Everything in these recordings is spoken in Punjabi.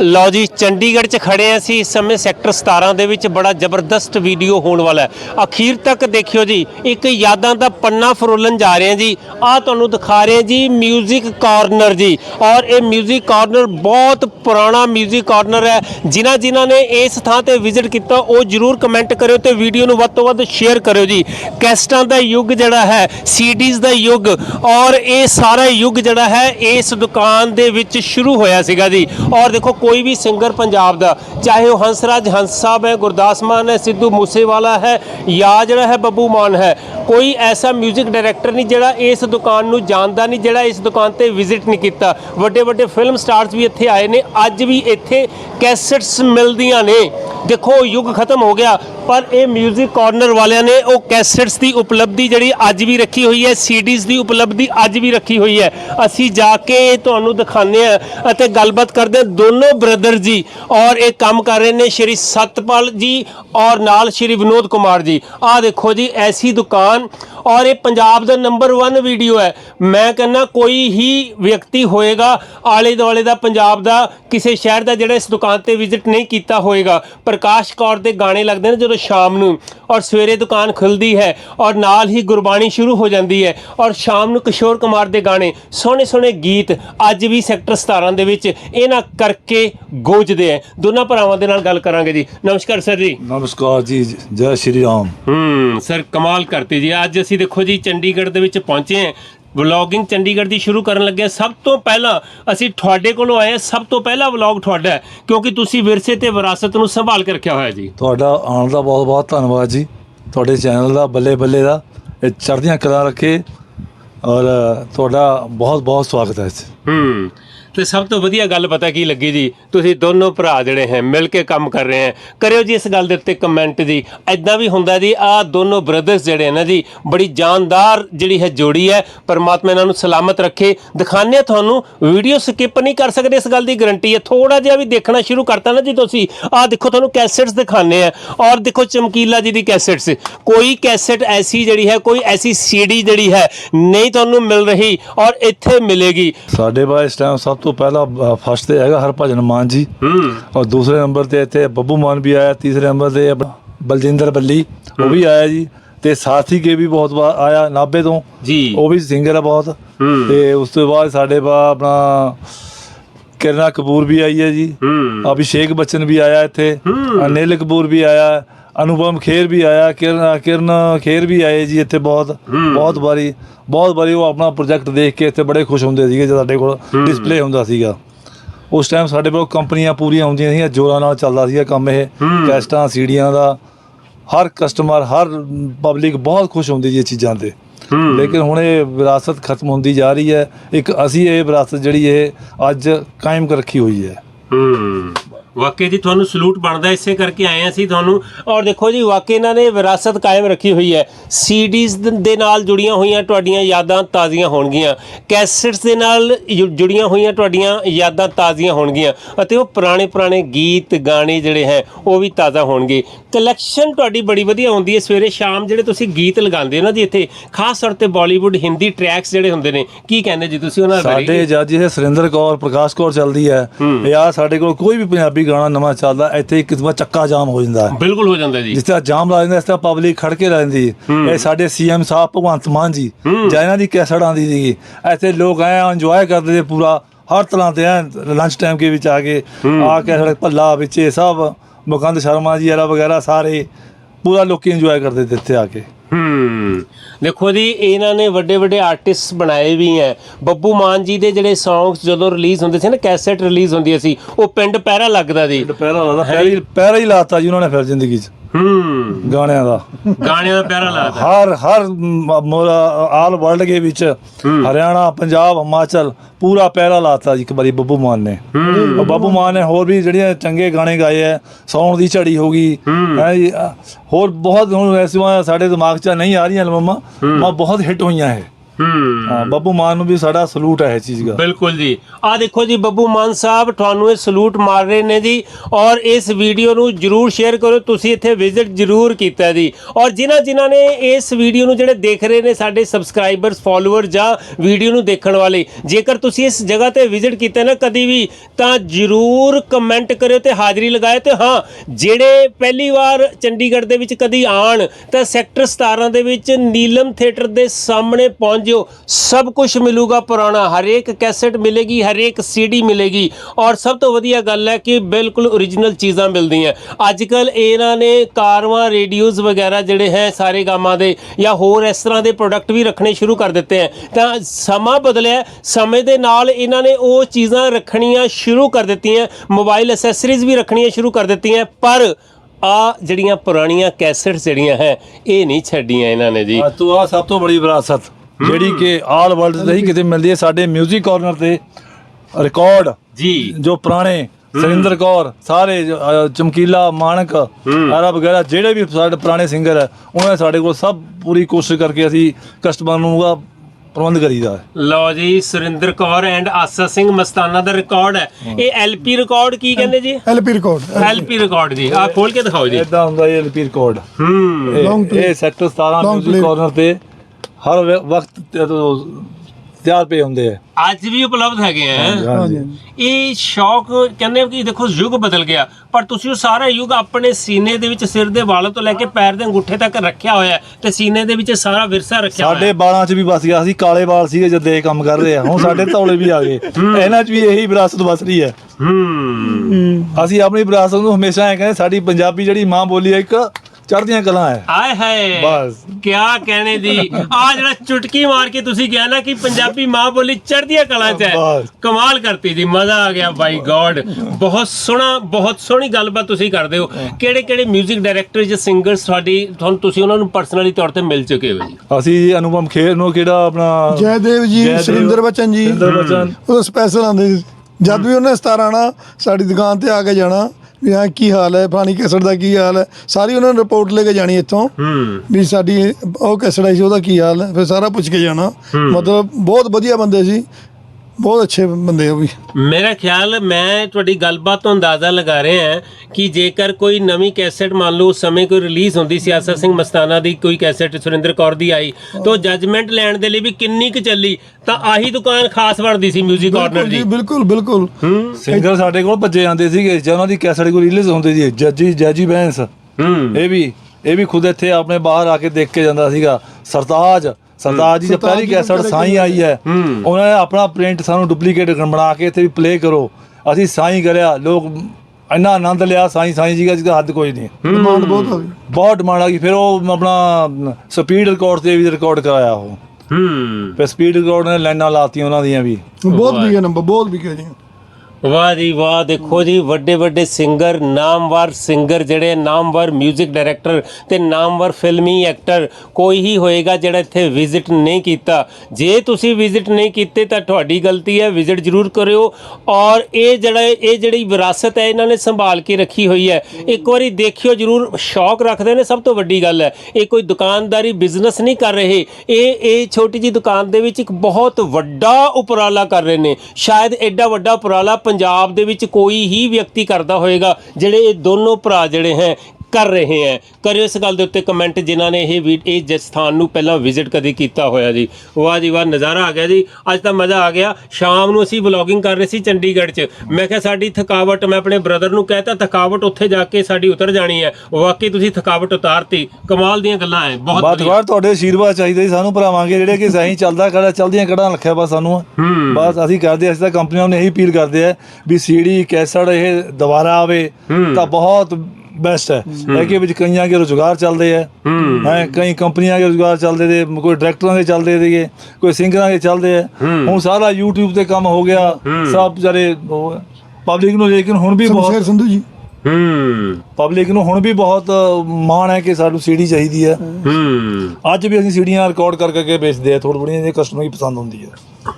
ਲਓ ਜੀ ਚੰਡੀਗੜ੍ਹ 'ਚ ਖੜੇ ਹਾਂ ਅਸੀਂ ਇਸ ਸਮੇਂ ਸੈਕਟਰ 17 ਦੇ ਵਿੱਚ ਬੜਾ ਜ਼ਬਰਦਸਤ ਵੀਡੀਓ ਹੋਣ ਵਾਲਾ ਹੈ ਅਖੀਰ ਤੱਕ ਦੇਖਿਓ ਜੀ ਇੱਕ ਯਾਦਾਂ ਦਾ ਪੰਨਾ ਫਰੋਲਣ ਜਾ ਰਹੇ ਹਾਂ ਜੀ ਆ ਤੁਹਾਨੂੰ ਦਿਖਾ ਰਹੇ ਹਾਂ ਜੀ 뮤직 ਕਾਰਨਰ ਜੀ ਔਰ ਇਹ 뮤직 ਕਾਰਨਰ ਬਹੁਤ ਪੁਰਾਣਾ 뮤직 ਕਾਰਨਰ ਹੈ ਜਿਨ੍ਹਾਂ ਜਿਨ੍ਹਾਂ ਨੇ ਇਸ ਥਾਂ ਤੇ ਵਿਜ਼ਿਟ ਕੀਤਾ ਉਹ ਜਰੂਰ ਕਮੈਂਟ ਕਰਿਓ ਤੇ ਵੀਡੀਓ ਨੂੰ ਵੱਧ ਤੋਂ ਵੱਧ ਸ਼ੇਅਰ ਕਰਿਓ ਜੀ ਕੈਸਟਾਂ ਦਾ ਯੁੱਗ ਜਿਹੜਾ ਹੈ ਸੀਡੀਜ਼ ਦਾ ਯੁੱਗ ਔਰ ਇਹ ਸਾਰਾ ਯੁੱਗ ਜਿਹੜਾ ਹੈ ਇਸ ਦੁਕਾਨ ਦੇ ਵਿੱਚ ਸ਼ੁਰੂ ਹੋਇਆ ਸੀਗਾ ਜੀ ਔਰ ਦੇਖੋ ਕੋਈ ਵੀ ਸਿੰਗਰ ਪੰਜਾਬ ਦਾ, ਚਾਹੇ ਉਹ ਹੰਸਰਾਜ ਹੰਸ ਸਾਹਿਬ ਹੈ, ਗੁਰਦਾਸ ਮਾਨ ਹੈ, ਸਿੱਧੂ ਮੂਸੇਵਾਲਾ ਹੈ ਜਾਂ ਜਿਹੜਾ ਹੈ ਬੱਬੂ ਮਾਨ ਹੈ, ਕੋਈ ਐਸਾ 뮤직 ਡਾਇਰੈਕਟਰ ਨਹੀਂ ਜਿਹੜਾ ਇਸ ਦੁਕਾਨ ਨੂੰ ਜਾਣਦਾ ਨਹੀਂ, ਜਿਹੜਾ ਇਸ ਦੁਕਾਨ ਤੇ ਵਿਜ਼ਿਟ ਨਹੀਂ ਕੀਤਾ। ਵੱਡੇ ਵੱਡੇ ਫਿਲਮ ਸਟਾਰਸ ਵੀ ਇੱਥੇ ਆਏ ਨੇ, ਅੱਜ ਵੀ ਇੱਥੇ ਕੈਸਟਸ ਮਿਲਦੀਆਂ ਨੇ। ਦੇਖੋ, ਯੁੱਗ ਖਤਮ ਹੋ ਗਿਆ ਪਰ ਇਹ 뮤직 ਕਾਰਨਰ ਵਾਲਿਆਂ ਨੇ ਉਹ ਕੈਸਟਸ ਦੀ ਉਪਲਬਧੀ ਜਿਹੜੀ ਅੱਜ ਵੀ ਰੱਖੀ ਹੋਈ ਹੈ ਸੀਡੀਜ਼ ਦੀ ਉਪਲਬਧੀ ਅੱਜ ਵੀ ਰੱਖੀ ਹੋਈ ਹੈ। ਅਸੀਂ ਜਾ ਕੇ ਤੁਹਾਨੂੰ ਦਿਖਾਉਂਦੇ ਆ ਅਤੇ ਗੱਲਬਾਤ ਕਰਦੇ ਹਾਂ ਦੋਨੋਂ ਬ੍ਰਦਰ ਜੀ ਔਰ ਇਹ ਕੰਮ ਕਰ ਰਹੇ ਨੇ ਸ਼੍ਰੀ ਸਤਪਾਲ ਜੀ ਔਰ ਨਾਲ ਸ਼੍ਰੀ ਵਿਨੋਦ ਕੁਮਾਰ ਜੀ। ਆਹ ਦੇਖੋ ਜੀ, ਐਸੀ ਦੁਕਾਨ ਔਰ ਇਹ ਪੰਜਾਬ ਦਾ ਨੰਬਰ 1 ਵੀਡੀਓ ਹੈ। ਮੈਂ ਕਹਿੰਦਾ ਕੋਈ ਹੀ ਵਿਅਕਤੀ ਹੋਏਗਾ, ਆਲੇ ਦੁਆਲੇ ਦਾ ਪੰਜਾਬ ਦਾ ਕਿਸੇ ਸ਼ਹਿਰ ਦਾ ਜਿਹੜਾ ਇਸ ਦੁਕਾਨ ਤੇ ਵਿਜ਼ਿਟ ਨਹੀਂ ਕੀਤਾ ਹੋਏਗਾ। ਪ੍ਰਕਾਸ਼ ਕੌਰ ਦੇ ਗਾਣੇ ਲੱਗਦੇ ਨੇ, ਜਦੋਂ ਸ਼ਾਮ ਨੂੰ ਔਰ ਸਵੇਰੇ ਦੁਕਾਨ ਖੁੱਲਦੀ ਹੈ ਔਰ ਨਾਲ ਹੀ ਗੁਰਬਾਣੀ ਸ਼ੁਰੂ ਹੋ ਜਾਂਦੀ ਹੈ ਔਰ ਸ਼ਾਮ ਨੂੰ ਕਿਸ਼ੋਰ ਕੁਮਾਰ ਦੇ ਗਾਣੇ ਸੋਹਣੇ ਸੋਹਣੇ ਗੀਤ ਅੱਜ ਵੀ ਸੈਕਟਰ 17 ਦੇ ਵਿੱਚ ਇਹਨਾਂ ਕਰਕੇ ਗੂੰਜਦੇ ਹੈ। ਦੋਨਾਂ ਭਰਾਵਾਂ ਦੇ ਨਾਲ ਗੱਲ ਕਰਾਂਗੇ ਜੀ। ਨਮਸਕਾਰ ਸਰ ਜੀ। ਨਮਸਕਾਰ ਜੀ ਜੈ ਸ਼੍ਰੀ ਰਾਮ। ਹੂੰ ਸਰ ਕਮਾਲ ਕਰਤੀ ਜੀ। ਅੱਜ ਅਸੀਂ ਦੇਖੋ ਜੀ ਚੰਡੀਗੜ੍ਹ ਦੇ ਵਿੱਚ ਪਹੁੰਚੇ ਹਾਂ। ਵਲੌਗਿੰਗ ਚੰਡੀਗੜ੍ਹ ਦੀ ਸ਼ੁਰੂ ਕਰਨ ਲੱਗੇ। ਸਭ ਤੋਂ ਪਹਿਲਾਂ ਅਸੀਂ ਤੁਹਾਡੇ ਕੋਲੋਂ ਆਏ ਹਾਂ। ਸਭ ਤੋਂ ਪਹਿਲਾ ਵਲੌਗ ਤੁਹਾਡਾ ਹੈ ਕਿਉਂਕਿ ਤੁਸੀਂ ਵਿਰਸੇ ਤੇ ਵਿਰਾਸਤ ਨੂੰ ਸੰਭਾਲ ਕੇ ਰੱਖਿਆ ਹੋਇਆ ਜੀ ਤੁਹਾਡਾ ਆਉਣ ਦਾ ਬਹੁਤ ਬਹੁਤ ਧੰਨਵਾਦ ਜੀ ਤੁਹਾਡੇ ਚੈਨਲ ਦਾ ਬੱਲੇ ਬੱਲੇ ਦਾ ਇਹ ਚੜ੍ਹਦੀਆਂ ਕਲਾ ਰੱਖੇ ਔਰ ਤੁਹਾਡਾ ਬਹੁਤ ਬਹੁਤ ਸਵਾਗਤ ਹੈ ਹੂੰ ਤੇ ਸਭ ਤੋਂ ਵਧੀਆ ਗੱਲ ਪਤਾ ਕੀ ਲੱਗੀ ਜੀ? ਤੁਸੀਂ ਦੋਨੋਂ ਭਰਾ ਜਿਹੜੇ ਹੈ, ਮਿਲ ਕੇ ਕੰਮ ਕਰ ਰਹੇ ਹੈ। ਕਰਿਓ ਜੀ ਇਸ ਗੱਲ ਦੇ ਉੱਤੇ ਕਮੈਂਟ ਜੀ। ਐਦਾਂ ਵੀ ਹੁੰਦਾ ਜੀ ਆ ਦੋਨੋਂ ਬ੍ਰਦਰਸ ਜਿਹੜੇ ਹੈ ਨਾ ਜੀ, ਬੜੀ ਜਾਨਦਾਰ ਜਿਹੜੀ ਹੈ ਜੋੜੀ ਹੈ। ਪਰਮਾਤਮਾ ਇਹਨਾਂ ਨੂੰ ਸਲਾਮਤ ਰੱਖੇ। ਦਿਖਾਣੇ ਤੁਹਾਨੂੰ ਵੀਡੀਓ ਸਕਿਪ ਨਹੀਂ ਕਰ ਸਕਦੇ ਇਸ ਗੱਲ ਦੀ ਗਾਰੰਟੀ ਹੈ। ਥੋੜਾ ਜਿਹਾ ਵੀ ਦੇਖਣਾ ਸ਼ੁਰੂ ਕਰਤਾ ਨਾ ਜੀ ਤੁਸੀਂ। ਆ ਦੇਖੋ ਤੁਹਾਨੂੰ ਕੈਸੇਟਸ ਦਿਖਾਣੇ ਆ ਔਰ ਦੇਖੋ ਚਮਕੀਲਾ ਜੀ ਦੀ ਕੈਸੇਟਸ ਕੋਈ ਕੈਸੇਟ ਐਸੀ ਜਿਹੜੀ ਹੈ, ਕੋਈ ਐਸੀ ਸੀਡੀ ਜਿਹੜੀ ਹੈ, ਨਹੀਂ ਤੁਹਾਨੂੰ ਮਿਲ ਰਹੀ ਔਰ ਇੱਥੇ ਮਿਲੇਗੀ। ਸਾਡੇ ਬਾਅਦ ਇਸ ਟਾਈਮ ਸਭ ਤੋਂ ਪਹਿਲਾਂ ਫਸਟ ਤੇ ਹੈਗਾ ਹਰਭਜਨ ਮਾਨ ਜੀ। ਹੂੰ। ਔਰ ਦੂਸਰੇ ਨੰਬਰ ਤੇ ਇੱਥੇ ਬੱਬੂ ਮਾਨ ਵੀ ਆਇਆ ਤੀਸਰੇ ਨੰਬਰ ਤੇ ਬਲਜਿੰਦਰ ਬੱਲੀ ਉਹ ਵੀ ਆਇਆ ਜੀ। ਤੇ ਸਾਥੀ ਕੇ ਵੀ ਬਹੁਤ ਵਾਰ ਆਇਆ ਨਾਭੇ ਤੋਂ। ਜੀ। ਉਹ ਵੀ ਸਿੰਗਰ ਹੈ ਬਹੁਤ। ਤੇ ਉਸ ਤੋਂ ਬਾਅਦ ਸਾਡੇ ਬਾ ਆਪਣਾ ਕਿਰਨਾ ਕਪੂਰ ਵੀ ਆਈ ਹੈ ਜੀ। ਹੂੰ। ਅਭਿਸ਼ੇਕ ਬੱਚਨ ਵੀ ਆਇਆ ਇੱਥੇ। ਅਨਿਲ ਕਪੂਰ ਵੀ ਆਇਆ। ਅਨੁਪਮ ਖੇਰ ਵੀ ਆਇਆ ਕਿਰਨ ਕਿਰਨ ਖੇਰ ਵੀ ਆਏ ਜੀ ਇੱਥੇ ਬਹੁਤ ਬਹੁਤ ਵਾਰੀ ਬਹੁਤ ਵਾਰੀ ਉਹ ਆਪਣਾ ਪ੍ਰੋਜੈਕਟ ਦੇਖ ਕੇ ਇੱਥੇ ਬੜੇ ਖੁਸ਼ ਹੁੰਦੇ ਸੀਗੇ ਜਦ ਸਾਡੇ ਕੋਲ ਡਿਸਪਲੇ ਹੁੰਦਾ ਸੀਗਾ। ਉਸ ਟਾਈਮ ਸਾਡੇ ਕੋਲ ਕੰਪਨੀਆਂ ਪੂਰੀਆਂ ਹੁੰਦੀਆਂ ਸੀਗੀਆਂ ਜੋਰਾਂ ਨਾਲ ਚੱਲਦਾ ਸੀਗਾ ਕੰਮ ਇਹ ਕੈਸਟਾਂ ਸੀਡੀਆਂ ਦਾ ਹਰ ਕਸਟਮਰ ਹਰ ਪਬਲਿਕ ਬਹੁਤ ਖੁਸ਼ ਹੁੰਦੀ ਜੀ ਇਹ ਚੀਜ਼ਾਂ ਤੇ। ਲੇਕਿਨ ਹੁਣ ਇਹ ਵਿਰਾਸਤ ਖਤਮ ਹੁੰਦੀ ਜਾ ਰਹੀ ਹੈ ਇੱਕ ਅਸੀਂ ਇਹ ਵਿਰਾਸਤ ਜਿਹੜੀ ਇਹ ਅੱਜ ਕਾਇਮ ਕਰ ਰੱਖੀ ਹੋਈ ਹੈ। ਹੂੰ। ਵਾਕਈ ਜੀ ਤੁਹਾਨੂੰ ਸਲੂਟ ਬਣਦਾ ਇਸੇ ਕਰਕੇ ਆਏ ਅਸੀਂ ਤੁਹਾਨੂੰ। ਔਰ ਦੇਖੋ ਜੀ ਵਾਕਈ ਇਹਨਾਂ ਨੇ ਵਿਰਾਸਤ ਕਾਇਮ ਰੱਖੀ ਹੋਈ ਹੈ। ਸੀਡੀਜ਼ ਦੇ ਨਾਲ ਜੁੜੀਆਂ ਹੋਈਆਂ ਤੁਹਾਡੀਆਂ ਯਾਦਾਂ ਤਾਜ਼ੀਆਂ ਹੋਣਗੀਆਂ। ਕੈਸੇਟਸ ਦੇ ਨਾਲ ਜੁ- ਜੁੜੀਆਂ ਹੋਈਆਂ ਤੁਹਾਡੀਆਂ ਯਾਦਾਂ ਤਾਜ਼ੀਆਂ ਹੋਣਗੀਆਂ। ਅਤੇ ਉਹ ਪੁਰਾਣੇ ਪੁਰਾਣੇ ਗੀਤ ਗਾਣੇ ਜਿਹੜੇ ਹੈ ਉਹ ਵੀ ਤਾਜ਼ਾ ਹੋਣਗੇ। ਕਲੈਕਸ਼ਨ ਤੁਹਾਡੀ ਬੜੀ ਵਧੀਆ ਹੁੰਦੀ ਹੈ। ਸਵੇਰੇ ਸ਼ਾਮ ਜਿਹੜੇ ਤੁਸੀਂ ਗੀਤ ਲਗਾਉਂਦੇ ਹੋ ਨਾ ਜੀ ਇੱਥੇ ਖਾਸ ਤੌਰ ਤੇ ਬਾਲੀਵੁੱਡ ਹਿੰਦੀ ਟਰੈਕਸ ਜਿਹੜੇ ਹੁੰਦੇ ਨੇ ਕੀ ਕਹਿੰਦੇ ਜੀ ਤੁਸੀਂ ਉਹਨਾਂ ਬਾਰੇ? ਸਾਡੇ ਜੱਜ ਇਹ ਸੁਰਿੰਦਰ ਕੌਰ ਪ੍ਰਕਾਸ਼ ਕੌਰ ਚੱਲਦੀ ਹੈ। ਇਹ ਆ ਸਾਡੇ ਕੋਲ ਕੋਈ ਵੀ ਪੰਜਾਬੀ ਗਾਣਾ ਨਵਾਂ ਚੱਲਦਾ ਇੱਥੇ ਇੱਕ ਦਾ ਚੱਕਾ ਜਾਮ ਹੋ ਜਾਂਦਾ। ਹੈ ਬਿਲਕੁਲ ਹੋ ਜਾਂਦਾ ਜੀ। ਜਿਸ ਤਰ੍ਹਾਂ ਜਾਮ ਲਾ ਜਾਂਦਾ ਇਸ ਤਰ੍ਹਾਂ ਪਬਲਿਕ ਖੜ ਕੇ ਰਹਿੰਦੀ ਇਹ ਸਾਡੇ ਸੀਐਮ ਸਾਹਿਬ ਭਗਵੰਤ ਮਾਨ ਜੀ ਜਾਂ ਇਹਨਾਂ ਦੀ ਕੈਸਟ ਆਉਂਦੀ ਸੀਗੀ ਇੱਥੇ ਲੋਕ ਆਏ ਇੰਜੋਏ ਕਰਦੇ ਸੀ ਪੂਰਾ ਹਰ ਤਰ੍ਹਾਂ ਦੇ ਲੰਚ ਟਾਈਮ ਕੇ ਵਿੱਚ ਆ ਕੇ ਆ ਕੇ ਸਾਡੇ ਭੱਲਾ ਵਿੱਚ ਇਹ ਸਭ ਮੁਕੰਦ ਸ਼ਰਮਾ ਜੀ ਵਾਲਾ ਵਗੈਰਾ ਸਾਰੇ ਪੂਰਾ ਲੋਕੀ ਇੰਜੋਏ ਕਰਦੇ ਇੱਥੇ ਆ ਕੇ। ਹੂੰ। ਦੇਖੋ ਜੀ ਇਹਨਾਂ ਨੇ ਵੱਡੇ ਵੱਡੇ ਆਰਟਿਸਟ ਬਣਾਏ ਵੀ ਹੈ ਬੱਬੂ ਮਾਨ ਜੀ ਦੇ ਜਿਹੜੇ ਸੌਂਗਸ ਜਦੋਂ ਰਿਲੀਜ਼ ਹੁੰਦੇ ਸੀ ਨਾ ਕੈਸੇਟ ਰਿਲੀਜ਼ ਹੁੰਦੀ ਸੀ ਉਹ ਪਿੰਡ ਪਹਿਰਾ ਲੱਗਦਾ ਸੀ ਪਹਿਰਾ ਪਹਿਰੀ ਪਹਿਰਾ ਹੀ ਲਾਤਾ ਜੀ ਉਹਨਾਂ ਨੇ ਫਿਰ ਜ਼ਿੰਦਗੀ 'ਚ। ਹੂੰ। ਗਾਣਿਆਂ ਦਾ। ਗਾਣਿਆਂ ਦਾ ਪਹਿਰਾ ਲੱਗਦਾ। ਹਰ ਹਰ ਆਲ ਵਰਲਡ ਦੇ ਵਿੱਚ ਹਰਿਆਣਾ ਪੰਜਾਬ ਹਿਮਾਚਲ ਪੂਰਾ ਪਹਿਰਾ ਲਾਤਾ ਜੀ ਇੱਕ ਵਾਰੀ ਬੱਬੂ ਮਾਨ ਨੇ। ਉਹ ਬੱਬੂ ਮਾਨ ਨੇ ਹੋਰ ਵੀ ਜਿਹੜੀਆਂ ਚੰਗੇ ਗਾਣੇ ਗਾਏ ਐ ਸੌਣ ਦੀ ਝੜੀ ਹੋ ਗਈ। ਹੈ। ਜੀ ਹੋਰ ਬਹੁਤ ਹੁਣ ਐਸੀਆਂ ਸਾਡੇ ਦਿਮਾਗ 'ਚ ਨਹੀਂ ਆ ਰਹੀਆਂ ਐਲਬਮਾਂ ਮਾ ਬਹੁਤ ਹਿੱਟ ਹੋਈਆਂ ਇਹ ਹੂੰ। ਹਾਂ ਬੱਬੂ ਮਾਨ ਨੂੰ ਵੀ ਸਾਡਾ ਸਲੂਟ ਹੈ ਇਸ ਚੀਜ਼ ਦਾ। ਬਿਲਕੁਲ ਜੀ। ਆ ਦੇਖੋ ਜੀ ਬੱਬੂ ਮਾਨ ਸਾਹਿਬ ਤੁਹਾਨੂੰ ਇਹ ਸਲੂਟ ਮਾਰ ਰਹੇ ਨੇ ਜੀ ਔਰ ਇਸ ਵੀਡੀਓ ਨੂੰ ਜਰੂਰ ਸ਼ੇਅਰ ਕਰੋ ਤੁਸੀਂ ਇੱਥੇ ਵਿਜ਼ਿਟ ਜਰੂਰ ਕੀਤਾ ਜੀ। ਔਰ ਜਿਨ੍ਹਾਂ ਜਿਨ੍ਹਾਂ ਨੇ ਇਸ ਵੀਡੀਓ ਨੂੰ ਜਿਹੜੇ ਦੇਖ ਰਹੇ ਨੇ ਸਾਡੇ ਸਬਸਕ੍ਰਾਈਬਰਸ ਫਾਲੋਅਰ ਜਾਂ ਵੀਡੀਓ ਨੂੰ ਦੇਖਣ ਵਾਲੇ ਜੇਕਰ ਤੁਸੀਂ ਇਸ ਜਗ੍ਹਾ ਤੇ ਵਿਜ਼ਿਟ ਕੀਤਾ ਨਾ ਕਦੀ ਵੀ ਤਾਂ ਜਰੂਰ ਕਮੈਂਟ ਕਰਿਓ ਤੇ ਹਾਜ਼ਰੀ ਲਗਾਇਓ ਤੇ ਹਾਂ ਜਿਹੜੇ ਪਹਿਲੀ ਵਾਰ ਚੰਡੀਗੜ੍ਹ ਦੇ ਵਿੱਚ ਕਦੀ ਆਣ ਤਾਂ ਸੈਕਟਰ 17 ਦੇ ਵਿੱਚ ਨੀਲਮ ਥੀਏਟਰ ਦੇ ਸਾਹਮਣੇ ਪਹੁੰਚ ਜਿਓ ਸਭ ਕੁਝ ਮਿਲੂਗਾ ਪੁਰਾਣਾ, ਹਰੇਕ ਕੈਸੇਟ ਮਿਲੇਗੀ, ਹਰੇਕ ਸੀਡੀ ਮਿਲੇਗੀ ਔਰ ਸਭ ਤੋਂ ਵਧੀਆ ਗੱਲ ਹੈ ਕਿ ਬਿਲਕੁਲ ਓਰੀਜਨਲ ਚੀਜ਼ਾਂ ਮਿਲਦੀਆਂ। ਅੱਜ ਕੱਲ ਇਹਨਾਂ ਨੇ ਕਾਰਵਾਂ ਰੇਡੀਓਜ਼ ਵਗੈਰਾ ਜਿਹੜੇ ਹੈ ਸਾਰੇ ਗਾਮਾਂ ਦੇ ਜਾਂ ਹੋਰ ਇਸ ਤਰ੍ਹਾਂ ਦੇ ਪ੍ਰੋਡਕਟ ਵੀ ਰੱਖਣੇ ਸ਼ੁਰੂ ਕਰ ਦਿੱਤੇ ਹੈ। ਤਾਂ ਸਮਾਂ ਬਦਲਿਆ, ਸਮੇਂ ਦੇ ਨਾਲ ਇਹਨਾਂ ਨੇ ਉਹ ਚੀਜ਼ਾਂ ਰੱਖਣੀਆਂ ਸ਼ੁਰੂ ਕਰ ਦਿੱਤੀਆਂ ਮੋਬਾਈਲ ਐਸੈਸਰੀਜ਼ ਵੀ ਰੱਖਣੀਆਂ ਸ਼ੁਰੂ ਕਰ ਦਿੱਤੀਆਂ, ਪਰ ਆ ਜਿਹੜੀਆਂ ਪੁਰਾਣੀਆਂ ਕੈਸੇਟਸ ਜਿਹੜੀਆਂ ਹੈ, ਇਹ ਨਹੀਂ ਛੱਡੀਆਂ ਇਹਨਾਂ ਨੇ ਜੀ। ਅੱਜ ਆ ਸਭ ਤੋਂ ਬੜੀ ਵਿਰਾਸਤ। ਜਿਹੜੀ ਕਿ ਆਲ ਵਰਲਡ ਨਹੀਂ ਕਿਤੇ ਮਿਲਦੀ ਹੈ ਸਾਡੇ 뮤직 ਕਾਰਨਰ ਤੇ ਰਿਕਾਰਡ ਜੀ ਜੋ ਪੁਰਾਣੇ ਸਰਿੰਦਰ ਕੌਰ ਸਾਰੇ ਜੋ, ਅ, ਚਮਕੀਲਾ ਮਾਨਕ ਆਰਾ ਵਗੈਰਾ ਜਿਹੜੇ ਵੀ ਸਾਡੇ ਪੁਰਾਣੇ ਸਿੰਗਰ ਹੈ ਉਹਨਾਂ ਨੇ ਸਾਡੇ ਕੋਲ ਸਭ ਪੂਰੀ ਕੋਸ਼ਿਸ਼ ਕਰਕੇ ਅਸੀਂ ਕਸਟਮਰ ਨੂੰ ਉਹਦਾ ਪ੍ਰਬੰਧ ਕਰੀਦਾ ਹੈ ਲਓ ਜੀ ਸੁਰਿੰਦਰ ਕੌਰ ਐਂਡ ਆਸਾ ਸਿੰਘ ਮਸਤਾਨਾ ਦਾ ਰਿਕਾਰਡ ਹੈ ਇਹ ਐਲਪੀ ਰਿਕਾਰਡ ਕੀ ਕਹਿੰਦੇ ਜੀ ਐਲਪੀ ਰਿਕਾਰਡ ਐਲਪੀ ਰਿਕਾਰਡ ਜੀ ਆ ਖੋਲ ਕੇ ਦਿਖਾਓ ਜੀ ਇਦਾਂ ਹੁੰਦਾ ਇਹ ਐਲਪੀ ਰਿਕਾਰਡ ਹੂੰ Long play. ਇਹ ਸੈਕਟਰ 17 Long 뮤직 play. ਕਾਰਨਰ ਤੇ ਹਰ ਵੇ- ਵਕਤ ਤਿਆਰ ਪਏ ਹੁੰਦੇ ਆ। ਅੱਜ ਵੀ ਉਪਲਬਧ ਹੈਗੇ ਆ। ਹਾਂਜੀ ਇਹ ਸ਼ੌਕ ਕਹਿੰਦੇ ਆ ਕਿ ਦੇਖੋ ਯੁੱਗ ਬਦਲ ਗਿਆ ਪਰ ਤੁਸੀਂ ਉਹ ਸਾਰਾ ਯੁੱਗ ਆਪਣੇ ਸੀਨੇ ਦੇ ਵਿੱਚ ਸਿਰ ਦੇ ਵਾਲਾਂ ਤੋਂ ਲੈ ਕੇ ਪੈਰ ਦੇ ਅੰਗੂਠੇ ਤੱਕ ਰੱਖਿਆ ਹੋਇਆ ਹੈ ਤੇ ਸੀਨੇ ਦੇ ਵਿੱਚ ਸਾਰਾ ਵਿਰਸਾ ਰੱਖਿਆ ਹੋਇਆ ਸਾਡੇ ਹੈ ਬਾਲਾਂ 'ਚ ਵੀ ਵਸ ਗਿਆ ਅਸੀਂ ਕਾਲੇ ਵਾਲ ਸੀਗੇ ਜਦ ਇਹ ਕੰਮ ਕਰਦੇ ਆ। ਹੁਣ ਸਾਡੇ ਧੌਲੇ ਵੀ ਆ ਗਏ। ਇਹਨਾਂ 'ਚ ਵੀ ਇਹੀ ਵਿਰਾਸਤ ਵਸ ਰਹੀ ਹੈ। ਹੂੰ। ਅਸੀਂ ਆਪਣੀ ਵਿਰਾਸਤ ਨੂੰ ਹਮੇਸ਼ਾ ਐ ਕਹਿੰਦੇ ਸਾਡੀ ਪੰਜਾਬੀ ਜਿਹੜੀ ਮਾਂ ਬੋਲੀ ਹੈ ਇੱਕ ਚੜ੍ਹਦੀਆਂ ਕਲਾਂ ਹੈ ਆਏ ਹਾਏ ਬਸ। ਕਿਆ ਕਹਿਣੇ ਦੀ। ਆ ਜਿਹੜਾ ਚੁਟਕੀ ਮਾਰ ਕੇ ਤੁਸੀਂ ਕਿਹਾ ਨਾ ਕਿ ਪੰਜਾਬੀ ਮਾਂ ਬੋਲੀ ਚੜ੍ਹਦੀਆਂ ਕਲਾਂ ਚ ਹੈ ਬਸ। ਕਮਾਲ ਕਰਤੀ ਜੀ ਮਜ਼ਾ ਆ ਗਿਆ ਬਾਈ ਗੋਡ। ਬਹੁਤ ਸੋਹਣਾ ਬਹੁਤ ਸੋਹਣੀ ਗੱਲਬਾਤ ਤੁਸੀਂ ਕਰਦੇ ਹੋ। ਕਿਹੜੇ ਕਿਹੜੇ 뮤직 ਡਾਇਰੈਕਟਰ ਜਾਂ ਸਿੰਗਰਸ ਤੁਹਾਡੀ ਤੁਹਾਨੂੰ ਤੁਸੀਂ ਉਹਨਾਂ ਨੂੰ ਪਰਸਨਲੀ ਤੌਰ ਤੇ ਮਿਲ ਚੁੱਕੇ ਹੋ ਜੀ? ਅਸੀਂ ਜੀ ਅਨੁਪਮ ਖੇਰ ਨੂੰ ਕਿਹੜਾ ਆਪਣਾ ਜੈਦੇਵ ਜੀ ਜੈਦੇਵ, ਸੁਰਿੰਦਰ ਬਚਨ ਜੀ। ਸੁਰਿੰਦਰ ਬਚਨ। ਉਹ ਸਪੈਸ਼ਲ ਆਉਂਦੇ ਸੀ ਜਦ ਵੀ ਉਹਨੇ 17 ਆਣਾ ਸਾਡੀ ਦੁਕਾਨ ਤੇ ਆ ਕੇ ਜਾਣਾ। ਵੀ ਹਾਂ ਕੀ ਹਾਲ ਹੈ? ਫਲਾਣੀ ਕਸੜ ਦਾ ਕੀ ਹਾਲ ਹੈ? ਸਾਰੀ ਉਹਨਾਂ ਨੇ ਰਿਪੋਰਟ ਲੈ ਕੇ ਜਾਣੀ ਇੱਥੋਂ। ਹੂੰ। ਵੀ ਸਾਡੀ ਉਹ ਕਸੜ ਸੀ ਉਹਦਾ ਕੀ ਹਾਲ ਹੈ? ਫਿਰ ਸਾਰਾ ਪੁੱਛ ਕੇ ਜਾਣਾ। ਮਤਲਬ ਬਹੁਤ ਵਧੀਆ ਬੰਦੇ ਸੀ। ਬਹੁਤ ਅੱਛੇ ਬੰਦੇ ਉਹ ਵੀ। ਮੇਰਾ ਖਿਆਲ ਮੈਂ ਤੁਹਾਡੀ ਗੱਲਬਾਤ ਤੋਂ ਅੰਦਾਜ਼ਾ ਲਗਾ ਰਿਹਾ ਹਾਂ ਕਿ ਜੇਕਰ ਕੋਈ ਨਵੀਂ ਕੈਸੇਟ ਮੰਨ ਲਓ ਉਸ ਸਮੇਂ ਕੋਈ ਰਿਲੀਜ਼ ਹੁੰਦੀ ਸੀ ਆਸਾ ਸਿੰਘ ਮਸਤਾਨਾ ਦੀ ਕੋਈ ਕੈਸੇਟ ਸੁਰਿੰਦਰ ਕੌਰ ਦੀ ਆਈ ਤਾਂ ਜੱਜਮੈਂਟ ਲੈਣ ਦੇ ਲਈ ਵੀ ਕਿੰਨੀ ਕੁ ਚੱਲੀ ਤਾਂ ਆਹੀ ਦੁਕਾਨ ਖਾਸ ਬਣਦੀ ਸੀ 뮤직 ਕਾਰਨਰ ਜੀ ਬਿਲਕੁਲ ਬਿਲਕੁਲ। ਸਿੰਗਰ ਸਾਡੇ ਕੋਲ ਭੱਜੇ ਜਾਂਦੇ ਸੀਗੇ ਜੇ ਉਹਨਾਂ ਦੀ ਕੈਸਟ ਕੋਈ ਰਿਲੀਜ਼ ਹੁੰਦੀ ਸੀ ਜੱਜੀ ਜੈਜੀ ਬੈਂਸ। ਹੂੰ। ਇਹ ਵੀ ਇਹ ਵੀ ਖੁਦ ਇੱਥੇ ਆਪਣੇ ਬਾਹਰ ਆ ਕੇ ਦੇਖ ਕੇ ਜਾਂਦਾ ਸੀਗਾ ਸਰਤਾਜ। ਸਰਤਾਜ ਜੀ ਦੀ ਸਰਤਾਜ ਪਹਿਲੀ ਕੈਸਟ ਸਾਈ ਆਈ ਹੈ। ਉਹਨਾਂ ਨੇ ਆਪਣਾ ਪ੍ਰਿੰਟ ਸਾਨੂੰ ਡੁਪਲੀਕੇਟ ਬਣਾ ਕੇ ਇੱਥੇ ਵੀ ਪਲੇ ਕਰੋ। ਅਸੀਂ ਸਾਈ ਕਰਿਆ। ਲੋਕ ਇੰਨਾ ਆਨੰਦ ਲਿਆ ਸਾਈ ਸਾਈ ਜੀ ਦਾ ਜਿਹਦਾ ਹੱਦ ਕੋਈ ਨਹੀਂ। ਡਿਮਾਂਡ ਬਹੁਤ ਹੋ ਗਈ। ਬਹੁਤ ਡਿਮਾਂਡ ਆ ਗਈ। ਫਿਰ ਉਹ ਆਪਣਾ ਸਪੀਡ ਰਿਕਾਰਡ ਤੇ ਵੀ ਰਿਕਾਰਡ ਕਰਾਇਆ ਉਹ। ਹੂੰ। ਫਿਰ ਸਪੀਡ ਰਿਕਾਰਡ ਨੇ ਲਾਈਨਾਂ ਲਾਤੀਆਂ ਉਹਨਾਂ ਦੀਆਂ ਵੀ। ਬਹੁਤ ਵਿਕਿਆ ਨੰਬਰ ਬਹੁਤ ਵਿਕਿਆ ਜੀ। ਵਾਹ ਜੀ ਵਾਹ, ਦੇਖੋ ਜੀ, ਵੱਡੇ ਵੱਡੇ ਸਿੰਗਰ ਨਾਮਵਰ ਸਿੰਗਰ ਜਿਹੜੇ, ਨਾਮਵਰ 뮤직 ਡਾਇਰੈਕਟਰ ਤੇ ਨਾਮਵਰ ਫਿਲਮੀ ਐਕਟਰ ਕੋਈ ਹੀ ਹੋਏਗਾ ਜਿਹੜਾ ਇੱਥੇ ਵਿਜ਼ਿਟ ਨਹੀਂ ਕੀਤਾ। ਜੇ ਤੁਸੀਂ ਵਿਜ਼ਿਟ ਨਹੀਂ ਕੀਤੇ ਤਾਂ ਤੁਹਾਡੀ ਗਲਤੀ ਹੈ ਵਿਜ਼ਿਟ ਜ਼ਰੂਰ ਕਰਿਓ। ਔਰ ਇਹ ਜਿਹੜਾ, ਇਹ ਜਿਹੜੀ ਵਿਰਾਸਤ ਹੈ, ਇਹਨਾਂ ਨੇ ਸੰਭਾਲ ਕੇ ਰੱਖੀ ਹੋਈ ਹੈ। ਇੱਕ ਵਾਰੀ ਦੇਖਿਓ, ਜ਼ਰੂਰ ਸ਼ੌਕ ਰੱਖਦੇ ਨੇ, ਸਭ ਤੋਂ ਵੱਡੀ ਗੱਲ ਹੈ। ਇਹ ਕੋਈ ਦੁਕਾਨਦਾਰੀ ਬਿਜ਼ਨਸ ਨਹੀਂ ਕਰ ਰਹੇ। ਇਹ ਇਹ ਛੋਟੀ ਜੀ ਦੁਕਾਨ ਦੇ ਵਿੱਚ ਇੱਕ ਬਹੁਤ ਵੱਡਾ ਉਪਰਾਲਾ ਕਰ ਰਹੇ ਨੇ। ਸ਼ਾਇਦ ਐਡਾ ਵੱਡਾ ਉਪਰਾਲਾ ਪੰਜਾਬ ਦੇ ਵਿੱਚ ਕੋਈ ਹੀ ਵਿਅਕਤੀ ਕਰਦਾ ਹੋਏਗਾ ਜਿਹੜੇ ਇਹ ਦੋਨੋਂ ਭਰਾ ਜਿਹੜੇ ਹੈ ਕਰ ਰਹੇ ਹੈ। ਕਰਿਓ ਇਸ ਗੱਲ ਦੇ ਉੱਤੇ ਕਮੈਂਟ ਜਿਨ੍ਹਾਂ ਨੇ ਇਹ ਵੀ ਇਹ ਜਿਸ ਸਥਾਨ ਨੂੰ ਪਹਿਲਾਂ ਵਿਜ਼ਿਟ ਕਦੇ ਕੀਤਾ ਹੋਇਆ ਜੀ। ਵਾਹ ਜੀ ਵਾਹ ਨਜ਼ਾਰਾ ਆ ਗਿਆ ਜੀ। ਅੱਜ ਤਾਂ ਮਜ਼ਾ ਆ ਗਿਆ। ਸ਼ਾਮ ਨੂੰ ਅਸੀਂ ਵਲੌਗਿੰਗ ਕਰ ਰਹੇ ਸੀ ਚੰਡੀਗੜ੍ਹ 'ਚ। ਮੈਂ ਕਿਹਾ ਸਾਡੀ ਥਕਾਵਟ ਮੈਂ ਆਪਣੇ ਬ੍ਰਦਰ ਨੂੰ ਕਹਿਤਾ ਥਕਾਵਟ ਉੱਥੇ ਜਾ ਕੇ ਸਾਡੀ ਉਤਰ ਜਾਣੀ ਹੈ। ਵਾਕਈ ਤੁਸੀਂ ਥਕਾਵਟ ਉਤਾਰਤੀ। ਕਮਾਲ ਦੀਆਂ ਗੱਲਾਂ ਹੈ। ਬਹੁਤ ਵਧੀਆ। ਵਾਰ ਤੁਹਾਡੇ ਆਸ਼ੀਰਵਾਦ ਚਾਹੀਦੇ ਸੀ ਸਾਨੂੰ ਭਰਾਵਾਂਗੇ। ਜਿਹੜੇ ਕਿ ਸਹੀ ਚੱਲਦਾ ਕੜਾ ਚਲਦੀਆਂ ਕੜਾਂ ਰੱਖਿਆ ਬਸ ਸਾਨੂੰ। ਬਸ ਅਸੀਂ ਕਰਦੇ ਅਸੀਂ ਤਾਂ ਕੰਪਨੀਆਂ ਨੂੰ ਇਹੀ ਅਪੀਲ ਕਰਦੇ ਆ ਵੀ ਸੀਡੀ ਕੈਸਟ ਇਹ ਦੁਬਾਰਾ ਆਵੇ ਤਾਂ ਬਹੁਤ ਬੈਸਟ ਹੈ। ਹੈ। ਕਿ ਵਿੱਚ ਕਈਆਂ ਦੇ ਰੁਜ਼ਗਾਰ ਚੱਲਦੇ ਆ। ਹੂੰ। ਹੈ ਕਈ ਕੰਪਨੀਆਂ ਦੇ ਰੁਜ਼ਗਾਰ ਚੱਲਦੇ ਤੇ ਕੋਈ ਡਾਇਰੈਕਟਰਾਂ ਦੇ ਚੱਲਦੇ ਸੀਗੇ ਕੋਈ ਸਿੰਗਰਾਂ ਦੇ ਚੱਲਦੇ ਆ। ਹੁਣ ਸਾਰਾ YouTube ਤੇ ਕੰਮ ਹੋ ਗਿਆ। ਸਭ ਵਿਚਾਰੇ ਪਬਲਿਕ ਨੂੰ ਲੇਕਿਨ ਹੁਣ ਵੀ ਬਹੁਤ ਸ਼ਮਸ਼ੇਰ ਸੰਧੂ ਜੀ। ਹੂੰ। ਪਬਲਿਕ ਨੂੰ ਹੁਣ ਵੀ ਬਹੁਤ ਮਾਣ ਹੈ ਕਿ ਸਾਨੂੰ ਸੀਡੀ ਚਾਹੀਦੀ ਹੈ। ਹੂੰ। ਅੱਜ ਵੀ ਅਸੀਂ ਸੀਡੀਆਂ ਰਿਕਾਰਡ ਕਰ ਕਰਕੇ ਵੇਚਦੇ ਆ। ਥੋੜੀ ਬੜੀਆਂ ਜੇ ਕਸਟਮਰ ਨੂੰ ਪਸੰਦ ਹੁੰਦੀ ਹੈ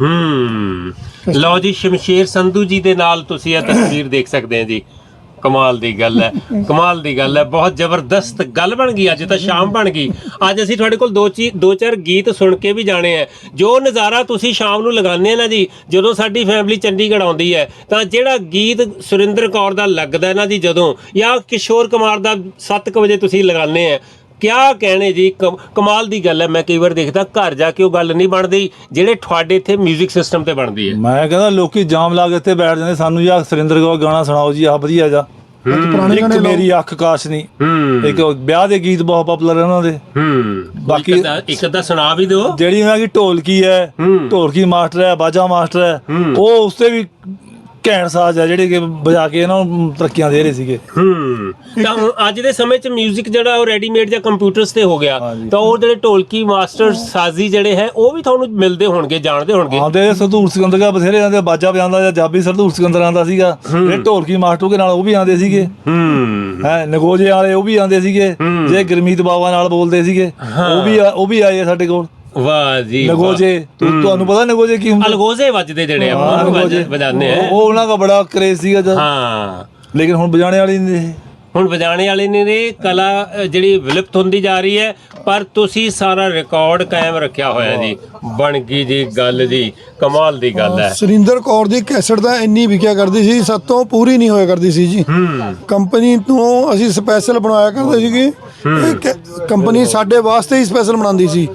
ਹੂੰ। ਲਓ ਜੀ ਸ਼ਮਸ਼ੇਰ ਸੰਧੂ ਜੀ ਦੇ ਨਾਲ ਤੁਸੀਂ ਇਹ ਤਸਵੀਰ ਦੇਖ ਸਕਦੇ ਹੋ ਜੀ। ਕਮਾਲ ਦੀ ਗੱਲ ਹੈ। ਕਮਾਲ ਦੀ ਗੱਲ ਹੈ। ਬਹੁਤ ਜ਼ਬਰਦਸਤ ਗੱਲ ਬਣ ਗਈ। ਅੱਜ ਤਾਂ ਸ਼ਾਮ ਬਣ ਗਈ। ਅੱਜ ਅਸੀਂ ਤੁਹਾਡੇ ਕੋਲ ਦੋ ਚੀ ਦੋ ਚਾਰ ਗੀਤ ਸੁਣ ਕੇ ਵੀ ਜਾਣੇ ਆ ਜੋ ਨਜ਼ਾਰਾ ਤੁਸੀਂ ਸ਼ਾਮ ਨੂੰ ਲਗਾਉਂਦੇ ਆ ਨਾ ਜੀ ਜਦੋਂ ਸਾਡੀ ਫੈਮਿਲੀ ਚੰਡੀਗੜ੍ਹ ਆਉਂਦੀ ਹੈ ਤਾਂ ਜਿਹੜਾ ਗੀਤ ਸੁਰਿੰਦਰ ਕੌਰ ਦਾ ਲੱਗਦਾ ਨਾ ਜੀ ਜਦੋਂ ਜਾਂ ਕਿਸ਼ੋਰ ਕੁਮਾਰ ਦਾ 7:00 ਵਜੇ ਤੁਸੀਂ ਲਗਾਉਂਦੇ ਆ ਕਿਆ ਕਹਿਣੇ ਜੀ? ਕਮ- ਕਮਾਲ ਦੀ ਗੱਲ ਹੈ ਮੈਂ ਕਈ ਵਾਰ ਦੇਖਦਾ ਘਰ ਜਾ ਕੇ ਉਹ ਗੱਲ ਨਹੀਂ ਬਣਦੀ ਜਿਹੜੇ ਤੁਹਾਡੇ ਇੱਥੇ 뮤직 ਸਿਸਟਮ ਤੇ ਬਣਦੀ ਹੈ। ਮੈਂ ਕਹਿੰਦਾ ਲੋਕੀ ਜਾਮ ਲਾ ਕੇ ਇੱਥੇ ਬੈਠ ਜਾਂਦੇ ਸਾਨੂੰ ਜੀ ਆਹ ਸੁਰਿੰਦਰ ਕੌਰ ਗਾਣਾ ਸੁਣਾਓ ਜੀ ਆ ਵਧੀਆ ਜਾ। ਪੁਰਾਣੇ ਇੱਕ ਗਾਣੇ ਮੇਰੀ ਅੱਖ ਕਾਸ਼ਨੀ ਹੂੰ। ਇੱਕ ਵਿਆਹ ਦੇ ਗੀਤ ਬਹੁਤ ਪਪੂਲਰ ਉਹਨਾਂ ਦੇ। ਹੂੰ। ਬਾਕੀ- ਇੱਕ ਅੱਧਾ ਸੁਣਾ ਵੀ ਦਿਓ। ਜਿਹੜੀ ਮੈਂ ਕਿ ਢੋਲਕੀ ਹੈ ਢੋਲਕੀ ਮਾਸਟਰ ਹੈ ਬਾਜਾ ਮਾਸਟਰ ਹੈ ਉਹ ਉਸ ਤੇ ਵੀ ਘੈਂਟ ਸਾਜ਼ ਹੈ ਜਿਹੜੇ ਕਿ ਵਜਾ ਕੇ ਇਹਨਾਂ ਨੂੰ ਤਰੱਕੀਆਂ ਦੇ ਰਹੇ ਸੀਗੇ। ਹੂੰ। ਤਾਂ ਹੁਣ ਅੱਜ ਦੇ ਸਮੇਂ 'ਚ 뮤직 ਜਿਹੜਾ ਉਹ ਰੈਡੀਮੇਡ ਜਾਂ ਕੰਪਿਊਟਰਸ ਤੇ ਹੋ ਗਿਆ ਹਾਂਜੀ। ਤਾਂ ਉਹ ਜਿਹੜੇ ਢੋਲਕੀ ਮਾਸਟਰ ਸਾਜ਼ੀ ਜਿਹੜੇ ਹੈ ਉਹ ਵੀ ਤੁਹਾਨੂੰ ਮਿਲਦੇ ਹੋਣਗੇ ਜਾਣਦੇ ਹੋਣਗੇ। ਆਉਂਦੇ ਸਰਦੂਰ ਸਿਕੰਦਰ ਦਾ ਬਥੇਰੇ ਆਂਦੇ ਬਾਜਾ ਵਜਾਉਂਦਾ ਜਾਂ ਜਾਬੀ ਸਰਦੂਰ ਸਿਕੰਦਰ ਆਂਦਾ ਸੀਗਾ ਜਿਹੜੇ ਢੋਲਕੀ ਮਾਸਟਰ ਨਾਲ ਉਹ ਵੀ ਆਂਦੇ ਸੀਗੇ। ਹੂੰ। ਹੈ ਨਗੋਜੇ ਵਾਲੇ ਉਹ ਵੀ ਆਂਦੇ ਸੀਗੇ ਜੇ ਗੁਰਮੀਤ ਬਾਵਾ ਨਾਲ ਬੋਲਦੇ ਸੀਗੇ ਉਹ ਵੀ ਆ- ਉਹ ਵੀ ਆਏ ਆ ਸਾਡੇ ਕੋਲ। ਵਾਹ ਜੀ। ਨਗੋਜੇ ਤੁ- ਤੁਹਾਨੂੰ ਪਤਾ ਨਗੋਜੇ ਕੀ ਹੁੰਦਾ? ਅਲਗੋਜ਼ੇ ਵੱਜਦੇ ਜਿਹੜੇ ਆਪਾਂ। ਵਜਾਉਂਦੇ ਆ। ਉਹ ਉਹਨਾਂ ਦਾ ਬੜਾ ਕਰੇਜ਼ ਸੀਗਾ ਜਦ। ਹਾਂ। ਲੇਕਿਨ ਹੁਣ ਵਜਾਣੇ ਵਾਲੀ ਨਹੀਂ ਇਹ ਹੁਣ ਵਜਾਣੇ ਵਾਲੇ ਨੇ ਨੇ ਕਲਾ ਅ, ਜਿਹੜੀ ਵਿਲੁਪਤ ਹੁੰਦੀ ਜਾ ਰਹੀ ਹੈ ਪਰ ਤੁਸੀਂ ਸਾਰਾ ਰਿਕਾਰਡ ਕਾਇਮ ਰੱਖਿਆ ਹੋਇਆ ਜੀ। ਬਣ ਗਈ ਜੀ ਗੱਲ ਜੀ ਕਮਾਲ ਦੀ ਗੱਲ ਹੈ। ਸੁਰਿੰਦਰ ਕੌਰ ਦੀ ਕੈਸਟ ਤਾਂ ਇੰਨੀ ਵਿਕਿਆ ਕਰਦੀ ਸੀ ਸਾਤੋਂ ਪੂਰੀ ਨਹੀਂ ਹੋਇਆ ਕਰਦੀ ਸੀ ਜੀ। ਕੰਪਨੀ ਤੋਂ ਅਸੀਂ ਸਪੈਸ਼ਲ ਬਣਾਇਆ ਕਰਦੇ ਸੀਗੇ। ਇਹ ਕ- ਕੰਪਨੀ ਸਾਡੇ ਵਾਸਤੇ ਹੀ ਸਪੈਸ਼ਲ ਬਣਾਉਂਦੀ ਸੀ।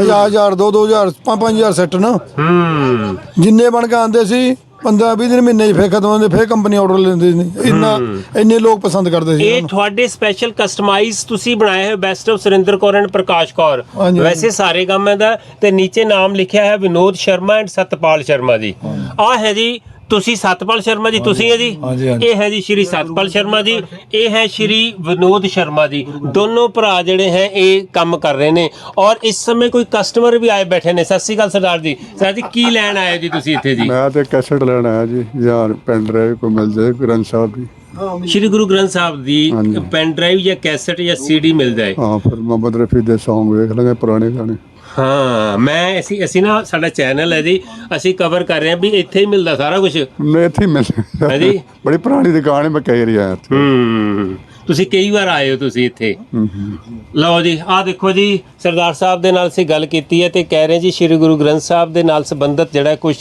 ਹਜ਼ਾਰ ਹਜ਼ਾਰ ਦੋ ਦੋ ਹਜ਼ਾਰ ਪੰਜ ਪੰਜ ਹਜ਼ਾਰ ਸੈੱਟ ਨਾ। ਹੂੰ। ਜਿੰਨੇ ਬਣ ਕੇ ਆਉਂਦੇ ਸੀ 15 20 ਦਿਨ ਮਹੀਨੇ 'ਚ ਫੇਰ ਖਤਮ ਹੁੰਦੇ ਫੇਰ ਕੰਪਨੀ ਆਰਡਰ ਲੈਂਦੀ ਸੀ ਇੰਨਾ ਇੰਨੇ ਲੋਕ ਪਸੰਦ ਕਰਦੇ ਸੀ ਇਹ ਤੁਹਾਡੇ ਸਪੈਸ਼ਲ ਕਸਟਮਾਈਜ਼ ਤੁਸੀਂ ਬਣਾਏ ਹੋਏ best of Surinder Kaur and Prakash Kaur. ਹਾਂਜੀ। ਵੈਸੇ ਸਾਰੇ ਗਾਮੇ ਦਾ ਤੇ ਨੀਚੇ ਨਾਮ ਲਿਖਿਆ ਹੈ ਵਿਨੋਦ ਸ਼ਰਮਾ ਐਂਡ ਸਤਪਾਲ ਸ਼ਰਮਾ ਜੀ। ਆ ਹੈ ਜੀ ਤੁਸੀਂ ਸਤਪਾਲ ਸ਼ਰਮਾ ਜੀ ਤੁਸੀਂ ਹੈ ਜੀ? ਹਾਂਜੀ, ਹਾਂਜੀ। ਇਹ ਹੈ ਜੀ ਸ਼੍ਰੀ ਸਤਪਾਲ ਸ਼ਰਮਾ ਜੀ ਇਹ ਹੈ ਸ਼੍ਰੀ ਵਿਨੋਦ ਸ਼ਰਮਾ ਜੀ। ਦੋਨੋਂ ਭਰਾ ਜਿਹੜੇ ਹੈ ਇਹ ਕੰਮ ਕਰ ਰਹੇ ਨੇ। ਔਰ ਇਸ ਸਮੇਂ ਕੋਈ ਕਸਟਮਰ ਵੀ ਆਏ ਬੈਠੇ ਨੇ। ਸਤਿ ਸ਼੍ਰੀ ਅਕਾਲ ਸਰਦਾਰ ਜੀ। ਸਰਦਾਰ ਜੀ ਕੀ ਲੈਣ ਆਏ ਜੀ ਤੁਸੀਂ ਇੱਥੇ ਜੀ? ਮੈਂ ਤੇ ਕੈਸਟ ਲੈਣ ਆਇਆ ਜੀ ਯਾਰ ਪੈਨ ਡਰਾਈਵ ਕੋ ਮਿਲ ਜਾਏ ਗ੍ਰੰਥ ਸਾਹਿਬ ਦੀ। ਸ਼੍ਰੀ ਗੁਰੂ ਗ੍ਰੰਥ ਸਾਹਿਬ ਦੀ ਹਾਂਜੀ। ਪੈਨ ਡਰਾਈਵ ਜਾਂ ਕੈਸਟ ਜਾਂ ਸੀਡੀ ਮਿਲ ਜਾਏ? ਹਾਂ ਫਿਰ ਮੁਹੰਮਦ ਰਫੀ ਦੇ Song ਵੇਖ ਲਾਂਗੇ ਪੁਰਾਣੇ ਗਾਣੇ। ਹਾਂ ਮੈਂ ਅਸੀਂ ਅਸੀਂ ਨਾ ਸਾਡਾ ਚੈਨਲ ਹੈ ਜੀ ਅਸੀਂ ਕਵਰ ਕਰ ਰਹੇ ਹਾਂ ਵੀ ਇੱਥੇ ਹੀ ਮਿਲਦਾ ਸਾਰਾ ਕੁਝ ਮੈਂ ਇੱਥੇ ਹੀ ਮਿਲ ਹਾਂਜੀ। ਬੜੀ ਪੁਰਾਣੀ ਦੁਕਾਨ ਹੈ ਮੈਂ ਵਾਰੀ ਆਇਆ ਇੱਥੇ। ਹੂੰ। ਤੁਸੀਂ ਕਈ ਵਾਰ ਆਏ ਹੋ ਤੁਸੀਂ ਇੱਥੇ। ਲਓ ਜੀ, ਆਹ ਦੇਖੋ ਜੀ, ਸਰਦਾਰ ਸਾਹਿਬ ਦੇ ਨਾਲ ਅਸੀਂ ਗੱਲ ਕੀਤੀ ਹੈ ਤੇ ਕਹਿ ਰਹੇ ਜੀ, ਸ੍ਰੀ ਗੁਰੂ ਗ੍ਰੰਥ ਸਾਹਿਬ ਦੇ ਨਾਲ ਸੰਬੰਧਿਤ ਜਿਹੜਾ ਕੁਝ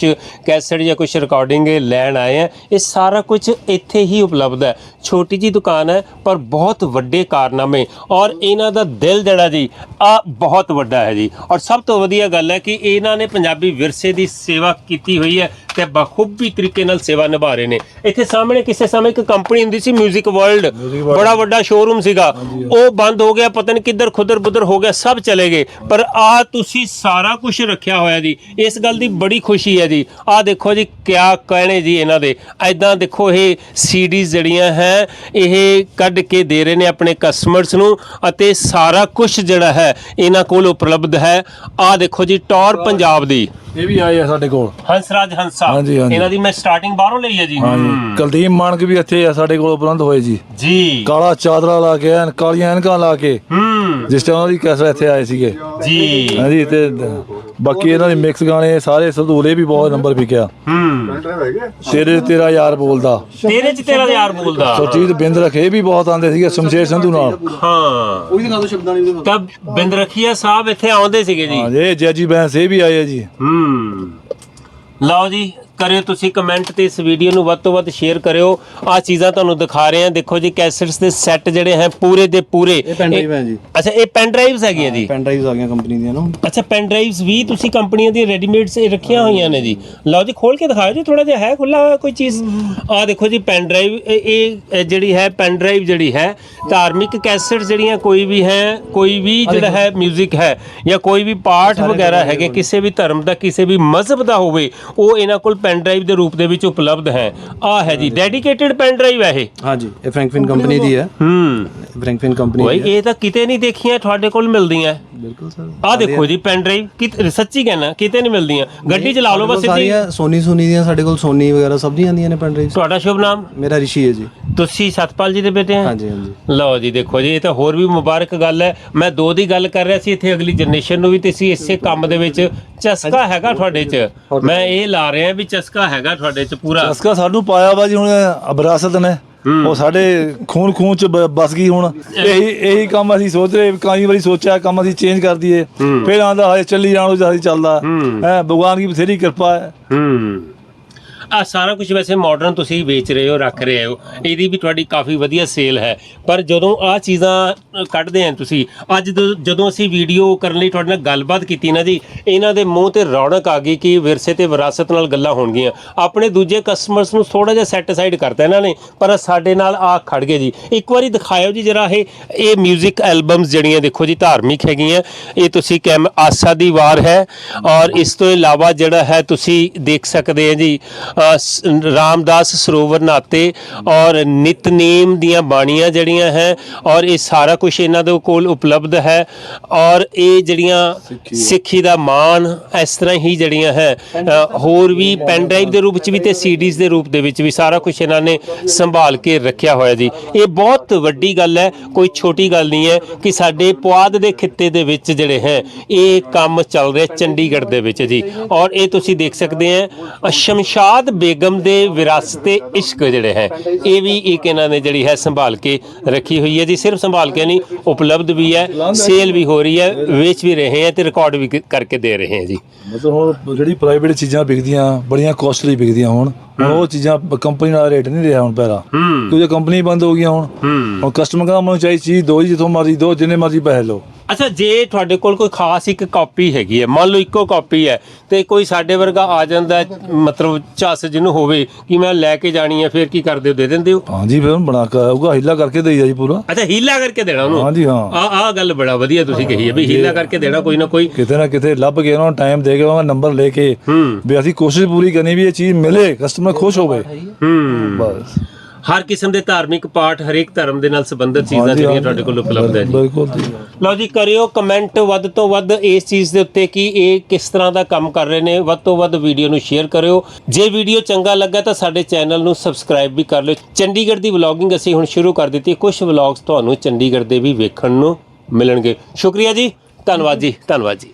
ਕੈਸਟ ਜਾਂ ਕੁਝ ਰਿਕਾਰਡਿੰਗ ਲੈਣ ਆਏ ਆ, ਇਹ ਸਾਰਾ ਕੁਝ ਇੱਥੇ ਹੀ ਉਪਲਬਧ ਹੈ। ਛੋਟੀ ਜੀ ਦੁਕਾਨ ਹੈ, ਪਰ ਬਹੁਤ ਵੱਡੇ ਕਾਰਨਾਮੇ ਔਰ ਇਹਨਾਂ ਦਾ ਦਿਲ ਜਿਹੜਾ ਜੀ ਆ ਬਹੁਤ ਵੱਡਾ ਹੈ ਜੀ। ਔਰ ਸਭ ਤੋਂ ਵਧੀਆ ਗੱਲ ਹੈ ਕਿ ਇਹਨਾਂ ਨੇ ਪੰਜਾਬੀ ਵਿਰਸੇ ਦੀ ਸੇਵਾ ਕੀਤੀ ਹੋਈ ਹੈ ਤੇ ਬਖੂਬੀ ਤਰੀਕੇ ਨਾਲ ਸੇਵਾ ਨਿਭਾ ਰਹੇ ਨੇ। ਇੱਥੇ ਸਾਹਮਣੇ ਕਿਸੇ ਸਮੇਂ ਇੱਕ ਕੰਪਨੀ ਹੁੰਦੀ ਸੀ 뮤직 ਵਰਲਡ ਬੜਾ ਵੱਡਾ ਸ਼ੋਰੂਮ ਸੀਗਾ। ਉਹ ਬੰਦ ਹੋ ਗਿਆ ਪਤਾ ਨਹੀਂ ਕਿੱਧਰ ਖੁੱਦਰ ਬੁੱਧਰ ਹੋ ਗਿਆ ਸਭ ਚਲੇ ਗਏ। ਪਰ ਆ ਤੁਸੀਂ ਸਾਰਾ ਕੁਝ ਰੱਖਿਆ ਹੋਇਆ ਜੀ। ਇਸ ਗੱਲ ਦੀ ਬੜੀ ਖੁਸ਼ੀ ਹੈ ਜੀ। ਆ ਦੇਖੋ ਜੀ ਕਿਆ ਕਹਿਣੇ ਜੀ ਇਹਨਾਂ ਦੇ। ਐਦਾਂ ਦੇਖੋ ਇਹ ਸੀਡੀਜ਼ ਜਿਹੜੀਆਂ ਹੈ ਇਹ ਕੱਢ ਕੇ ਦੇ ਰਹੇ ਨੇ ਆਪਣੇ ਕਸਟਮਰਸ ਨੂੰ ਅਤੇ ਸਾਰਾ ਕੁਝ ਜਿਹੜਾ ਹੈ ਇਹਨਾਂ ਕੋਲ ਉਪਲਬਧ ਹੈ। ਆ ਦੇਖੋ ਜੀ ਟੌਰ ਪੰਜਾਬ ਦੀ। ਇਹ ਵੀ ਆਏ ਆ ਸਾਡੇ ਕੋਲ। ਹੰਸਰਾਜ ਹੰਸਾ। ਹਾਂਜੀ, ਹਾਂਜੀ। ਇਹਨਾਂ ਦੀ ਮੈਂ ਸਟਾਰਟਿੰਗ ਬਾਹਰੋਂ ਲਈ ਹੈ ਜੀ। ਹਾਂਜੀ। ਕੁਲਦੀਪ ਮਾਨਕ ਵੀ ਇੱਥੇ ਆ ਸਾਡੇ ਕੋਲ ਉਪਲਬਧ ਹੋਏ ਜੀ। ਜੀ। ਕਾਲਾ ਚਾਦਰਾ ਲਾ ਕੇ ਐਨ ਕਾਲੀਆਂ ਐਨਕਾਂ ਲਾ ਕੇ ਹੂੰ। ਜਿਸ ਉਹਨਾਂ ਦੀ ਕੈਸਟ ਇੱਥੇ ਆਏ ਸੀਗੇ। ਜੀ। ਹਾਂਜੀ ਤੇ ਬਾਕੀ ਇਹਨਾਂ ਦੇ ਮਿਕਸ ਗਾਣੇ ਸਾਰੇ ਸਰਦੂਲੇ ਵੀ ਬਹੁਤ ਨੰਬਰ ਵਿਕਿਆ। ਹੂੰ। ਤੇਰੇ ਤੇਰਾ ਯਾਰ ਬੋਲਦਾ। ਤੇਰੇ ਚ ਤੇਰਾ ਯਾਰ ਬੋਲਦਾ। ਸੁਰਜੀਤ ਬਿੰਦ ਰਖੇ ਵੀ ਬਹੁਤ ਆਂਦੇ ਸੀਗੇ ਸ਼ਮਸ਼ੇਰ ਸੰਧੂ ਨਾਲ। ਹਾਂ। ਉਹੀ ਦਿਖਾ ਦੋ ਸ਼ਬਦਾਂ ਨਹੀਂ ਤਾਂ ਬਿੰਦਰਖੀਆ ਸਾਹਿਬ ਇੱਥੇ ਆਉਂਦੇ ਸੀਗੇ ਜੀ। ਹਾਂ ਜੀ ਜੈਜੀ ਬੈਂਸ ਇਹ ਵੀ ਆਏ ਆ ਜੀ। ਹੂੰ। ਲਓ ਜੀ ਕਰਿਓ ਤੁਸੀਂ ਕਮੈਂਟ ਤੇ ਇਸ ਵੀਡੀਓ ਨੂੰ ਵੱਧ ਤੋਂ ਵੱਧ ਸ਼ੇਅਰ ਕਰਿਓ। ਆ ਚੀਜ਼ਾਂ ਤੁਹਾਨੂੰ ਦਿਖਾ ਰਹੇ ਹਾਂ। ਦੇਖੋ ਜੀ ਕੈਸਟਸ ਦੇ ਸੈੱਟ ਜਿਹੜੇ ਹੈ ਪੂਰੇ ਦੇ ਪੂਰੇ। ਇਹ ਪੈਨ ਡਰਾਈਵ ਹੈ ਜੀ। ਅੱਛਾ ਇਹ ਪੈਨ ਡਰਾਈਵਸ ਹੈਗੀਆਂ ਜੀ? ਪੈਨ ਡਰਾਈਵਸ ਆ ਗਈਆਂ ਕੰਪਨੀ ਦੀਆਂ ਨਾ ਅੱਛਾ ਪੈਨ ਡਰਾਈਵਸ ਵੀ ਤੁਸੀਂ ਕੰਪਨੀਆਂ ਦੀ ਰੈਡੀਮੇਡਸ ਰੱਖੀਆਂ ਹੋਈਆਂ ਨੇ ਜੀ। ਲਓ ਜੀ ਖੋਲ ਕੇ ਦਿਖਾਓ ਜੀ ਥੋੜਾ ਜਿਹਾ ਹੈ ਖੁੱਲਾ ਹੋਇਆ ਕੋਈ ਚੀਜ਼? ਆ ਦੇਖੋ ਜੀ ਪੈਨ ਡਰਾਈਵ ਇਹ ਇਹ ਜਿਹੜੀ ਹੈ ਪੈਨ ਡਰਾਈਵ ਜਿਹੜੀ ਹੈ ਧਾਰਮਿਕ ਕੈਸੇਟ ਜਿਹੜੀਆਂ ਕੋਈ ਵੀ ਹੈ ਕੋਈ ਵੀ ਜਿਹੜਾ ਹੈ 뮤직 ਹੈ ਜਾਂ ਕੋਈ ਵੀ ਪਾਠ ਵਗੈਰਾ ਹੈਗੇ ਕਿਸੇ ਵੀ ਧਰਮ ਦਾ ਕਿਸੇ ਵੀ ਮਜ਼ਹਬ ਦਾ ਹੋਵੇ ਉਹ ਇਹਨਾਂ ਕੋਲ ਪੈਨ ਡਰਾਈਵ ਦੇ ਰੂਪ ਦੇ ਵਿੱਚ ਉਪਲਬਧ ਹੈ। ਆ ਹੈ ਜੀ ਡੈਡੀਕੇਟਿਡ ਪੈਨ ਡਰਾਈਵ ਹੈ ਇਹ। ਹਾਂਜੀ ਇਹ ਫ੍ਰੈਂਕਫਿਨ ਕੰਪਨੀ ਦੀ ਹੈ। ਹੂੰ। ਫ੍ਰੈਂਕਫਿਨ ਕੰਪਨੀ ਦੀ ਹੈ। ਇਹ ਤਾਂ ਕਿਤੇ ਨਹੀਂ ਦੇਖੀਆਂ ਤੁਹਾਡੇ ਕੋਲ ਮਿਲਦੀਆਂ ਬਿਲਕੁਲ ਸਰ। ਆ ਦੇਖੋ ਜੀ ਪੈਨ ਡਰਾਈਵ ਕਿ ਸੱਚੀ ਕਹਿਣਾ ਕਿਤੇ ਨਹੀਂ ਮਿਲਦੀਆਂ। ਗੱਡੀ ਚਲਾ ਲਓ ਬਸ ਸਿੱਧੀ ਸੋਨੀ ਸੋਨੀ ਦੀਆਂ ਸਾਡੇ ਕੋਲ ਸੋਨੀ ਵਗੈਰਾ ਸਭ ਦੀਆਂ ਆਉਂਦੀਆਂ ਨੇ ਪੈਨ ਡਰਾਈਵਸ ਤੁਹਾਡਾ ਸ਼ੁਭ ਨਾਮ? ਮੇਰਾ ਰਿਸ਼ੀ ਹੈ ਜੀ। ਤੁਸੀਂ ਸਤਪਾਲ ਜੀ ਦੇ ਬੇਟੇ ਆ ਹਾਂਜੀ ਹਾਂਜੀ। ਲਓ ਜੀ ਦੇਖੋ ਜੀ ਇਹ ਤਾਂ ਹੋਰ ਵੀ ਮੁਬਾਰਕ ਗੱਲ ਹੈ। ਮੈਂ ਦੋ ਦੀ ਗੱਲ ਕਰ ਰਿਹਾ ਸੀ ਇੱਥੇ ਅਗਲੀ ਜਨਰੇਸ਼ਨ ਨੂੰ ਵੀ ਤੇ ਇਸੇ ਕੰਮ ਦੇ ਵਿੱਚ ਚਸਕਾ ਹੈਗਾ ਤੁਹਾਡੇ 'ਚ। ਮੈਂ ਇਹ ਲਾ ਰਿਹਾ ਵੀ ਚਸਕਾ ਹੈਗਾ ਤੁਹਾਡੇ 'ਚ ਪੂਰਾ। ਅਸਕਾ ਸਾਨੂੰ ਪਾਇਆ ਵਾ ਜੀ ਹੁਣ ਵਿਰਾਸਤ ਨੇ। ਉਹ ਸਾਡੇ ਖੂਨ ਖੂਨ ਚ ਬ- ਬਸ ਗਈ ਹੁਣ। ਇਹੀ ਇਹੀ ਕੰਮ ਅਸੀਂ ਸੋਚ ਰਹੇ ਕਈ ਵਾਰੀ ਸੋਚਿਆ ਕੰਮ ਅਸੀਂ ਚੇਂਜ ਕਰ ਦਈਏ। ਫਿਰ ਆਂਦਾ ਹਾਏ ਚੱਲੀ ਜਾਣੋ ਜ਼ਿਆਦਾ ਚੱਲਦਾ। ਹੈ ਭਗਵਾਨ ਦੀ ਬਥੇਰੀ ਕਿਰਪਾ ਹੈ। ਹੂੰ। ਆ ਸਾਰਾ ਕੁਝ ਵੈਸੇ ਮਾਡਰਨ ਤੁਸੀਂ ਵੇਚ ਰਹੇ ਹੋ, ਰੱਖ ਰਹੇ ਹੋ। ਇਹਦੀ ਵੀ ਤੁਹਾਡੀ ਕਾਫੀ ਵਧੀਆ ਸੇਲ ਹੈ। ਪਰ ਜਦੋਂ ਆ ਚੀਜ਼ਾਂ ਕੱਢਦੇ ਆ ਤੁਸੀਂ, ਅੱਜ ਦ- ਜਦੋਂ ਅਸੀਂ ਵੀਡੀਓ ਕਰਨ ਲਈ ਤੁਹਾਡੇ ਨਾਲ ਗੱਲਬਾਤ ਕੀਤੀ ਨਾ ਜੀ, ਇਹਨਾਂ ਦੇ ਮੂੰਹ ਤੇ ਰੌਣਕ ਆ ਗਈ ਕਿ ਵਿਰਸੇ ਤੇ ਵਿਰਾਸਤ ਨਾਲ ਗੱਲਾਂ ਹੋਣਗੀਆਂ। ਆਪਣੇ ਦੂਜੇ ਕਸਟਮਰਸ ਨੂੰ ਥੋੜਾ ਜਿਹਾ ਸੈੱਟ ਕਰਤਾ ਇਹਨਾਂ ਨੇ, ਪਰ ਸਾਡੇ ਨਾਲ ਆ ਖੜ ਗਏ ਜੀ। ਇੱਕ ਵਾਰੀ ਦਿਖਾਇਓ ਜੀ ਜਰਾ ਇਹ ਇਹ 뮤직 ਐਲਬਮਸ ਜਿਹੜੀਆਂ ਦੇਖੋ ਜੀ, ਧਾਰਮਿਕ ਹੈਗੀਆਂ। ਇਹ ਤੁਸੀਂ ਕੈਮ ਆਸਾ ਦੀ ਵਾਰ ਹੈ। ਔਰ ਇਸ ਤੋਂ ਇਲਾਵਾ ਜਿਹੜਾ ਹੈ, ਤੁਸੀਂ ਦੇਖ ਸਕਦੇ ਆ ਜੀ ਰਾਮਦਾਸ ਸਰੋਵਰ ਨਾਤੇ ਔਰ ਨਿਤਨੇਮ ਦੀਆਂ ਬਾਣੀਆਂ ਜਿਹੜੀਆਂ ਹੈ ਔਰ ਇਹ ਸਾਰਾ ਕੁਝ ਇਹਨਾਂ ਦੇ ਕੋਲ ਉਪਲਬਧ ਹੈ ਔਰ ਇਹ ਜਿਹੜੀਆਂ ਸਿੱਖੀ ਦਾ ਮਾਣ ਇਸ ਤਰ੍ਹਾਂ ਹੀ ਜਿਹੜੀਆਂ ਹੈ ਹੋਰ ਵੀ ਪੈਨ ਡਰਾਈਵ ਦੇ ਰੂਪ ਚ ਵੀ ਤੇ ਸੀਡੀਜ਼ ਦੇ ਰੂਪ ਦੇ ਵਿੱਚ ਵੀ ਸਾਰਾ ਕੁਝ ਇਹਨਾਂ ਨੇ ਸੰਭਾਲ ਕੇ ਰੱਖਿਆ ਹੋਇਆ ਜੀ। ਇਹ ਬਹੁਤ ਵੱਡੀ ਗੱਲ ਹੈ ਕੋਈ ਛੋਟੀ ਗੱਲ ਨਹੀਂ ਹੈ ਕਿ ਸਾਡੇ ਪੁਆਧ ਦੇ ਖਿੱਤੇ ਦੇ ਵਿੱਚ ਜਿਹੜੇ ਹੈ ਇਹ ਕੰਮ ਚੱਲ ਰਿਹਾ ਚੰਡੀਗੜ੍ਹ ਦੇ ਵਿੱਚ ਜੀ। ਔਰ ਇਹ ਤੁਸੀਂ ਦੇਖ ਸਕਦੇ ਆ ਸ਼ਮਸ਼ਾਦ ਬੇਗਮ ਦੇ ਵਿਰਾਸਤੇ ਇਸ਼ਕ ਜਿਹੜੇ ਹੈ ਇਹ ਵੀ ਇੱਕ ਇਹਨਾਂ ਨੇ ਜਿਹੜੀ ਹੈ ਸੰਭਾਲ ਕੇ ਰੱਖੀ ਹੋਈ ਹੈ ਜੀ। ਸਿਰਫ ਸੰਭਾਲ ਕੇ ਨਹੀਂ ਉਪਲਬਧ ਵੀ ਹੈ ਸੇਲ ਵੀ ਹੋ ਰਹੀ ਹੈ ਵੇਚ ਵੀ ਰਹੇ ਹੈ ਤੇ ਰਿਕਾਰਡ ਵੀ ਕਰਕੇ ਦੇ ਰਹੇ ਹੈ ਜੀ। ਮਤਲਬ ਹੁਣ ਜਿਹੜੀ ਪ੍ਰਾਈਵੇਟ ਚੀਜ਼ਾਂ ਵਿਕਦੀਆਂ ਬੜੀਆਂ ਕਾਸਟਲੀ ਵਿਕਦੀਆਂ ਹੁਣ ਹੁਣ ਉਹ ਚੀਜ਼ਾਂ ਕੰਪਨੀ ਨਾਲ ਰੇਟ ਨਹੀਂ ਰਿਹਾ ਹੁਣ ਪਹਿਲਾਂ। ਕਿਉਂਕਿ ਕੰਪਨੀ ਬੰਦ ਹੋ ਗਈਆਂ ਹੁਣ ਹੁਣ ਕਸਟਮਰ ਕਹਿੰਦਾ ਮੈਨੂੰ ਚਾਹੀ ਚੀਜ਼ ਦੋ ਜਿੱਥੋਂ ਮਰਜ਼ੀ ਦੋ ਜਿੰਨੇ ਮਰਜ਼ੀ ਪੈਸੇ ਲਓ। ਅੱਛਾ ਜੇ ਤੁਹਾਡੇ ਕੋਲ ਕੋਈ ਖਾਸ ਇੱਕ ਕਾਪੀ ਹੈਗੀ ਹੈ ਮੰਨ ਲਓ ਇੱਕੋ ਕਾਪੀ ਹੈ ਤੇ ਕੋਈ ਸਾਡੇ ਵਰਗਾ ਆ ਜਾਂਦਾ ਹੈ, ਮਤਲਬ ਚੱਸ ਜਿਹਨੂੰ ਹੋਵੇ ਕਿ ਮੈਂ ਲੈ ਕੇ ਜਾਣੀ ਹੈ ਫਿਰ ਕੀ ਕਰਦੇ ਹੋ ਦੇ ਦਿੰਦੇ ਹੋ? ਹਾਂਜੀ ਫਿਰ ਬਣਾ ਕੇ ਉਹਗਾ ਹਿੱਲਾ ਕਰਕੇ ਦੇਈਦਾ ਜੀ ਪੂਰਾ। ਅੱਛਾ ਹੀਲਾ ਕਰਕੇ ਦੇਣਾ ਉਹਨੂੰ? ਹਾਂਜੀ ਹਾਂ। ਆ ਆ ਗੱਲ ਬੜਾ ਵਧੀਆ ਤੁਸੀਂ ਕਹੀ ਹੈ ਵੀ ਹੀਲਾ ਕਰਕੇ ਦੇਣਾ ਕੋਈ ਨਾ ਕੋਈ। ਕਿਤੇ ਨਾ ਕਿਤੇ ਲੱਭ ਕੇ ਉਹਨਾਂ ਨੂੰ ਟਾਈਮ ਦੇ ਕੇ ਉਹਨਾਂ ਦਾ ਨੰਬਰ ਲੈ ਕੇ ਹੂੰ। ਵੀ ਅਸੀਂ ਕੋਸ਼ਿਸ਼ ਪੂਰੀ ਕਰਨੀ ਵੀ ਇਹ ਚੀਜ਼ ਮਿਲੇ ਕਸਟਮਰ ਖੁਸ਼ ਹੋਵੇ। ਹੂੰ। ਬਸ। ਹਰ ਕਿਸਮ ਦੇ ਧਾਰਮਿਕ ਪਾਠ ਹਰੇਕ ਧਰਮ ਦੇ ਨਾਲ ਸੰਬੰਧਿਤ ਚੀਜ਼ਾਂ ਜਿਹੜੀਆਂ। ਤੁਹਾਡੇ ਕੋਲ ਉਪਲਬਧ ਹੈ ਜੀ। ਬਿਲਕੁਲ ਜੀ। ਲਓ ਜੀ ਕਰਿਓ ਕਮੈਂਟ ਵੱਧ ਤੋਂ ਵੱਧ ਇਸ ਚੀਜ਼ ਦੇ ਉੱਤੇ ਕਿ ਇਹ ਕਿਸ ਤਰ੍ਹਾਂ ਦਾ ਕੰਮ ਕਰ ਰਹੇ ਨੇ। ਵੱਧ ਤੋਂ ਵੱਧ ਵੀਡੀਓ ਨੂੰ ਸ਼ੇਅਰ ਕਰਿਓ। ਜੇ ਵੀਡੀਓ ਚੰਗਾ ਲੱਗਾ ਤਾਂ ਸਾਡੇ ਚੈਨਲ ਨੂੰ ਸਬਸਕ੍ਰਾਈਬ ਵੀ ਕਰ ਲਿਓ। ਚੰਡੀਗੜ੍ਹ ਦੀ ਵਲੌਗਿੰਗ ਅਸੀਂ ਹੁਣ ਸ਼ੁਰੂ ਕਰ ਦਿੱਤੀ। ਕੁਝ ਵਲੌਗਸ ਤੁਹਾਨੂੰ ਚੰਡੀਗੜ੍ਹ ਦੇ ਵੀ ਵੇਖਣ ਨੂੰ ਮਿਲਣਗੇ। ਸ਼ੁਕਰੀਆ ਜੀ। ਧੰਨਵਾਦ ਜੀ। ਧੰਨਵਾਦ ਜੀ।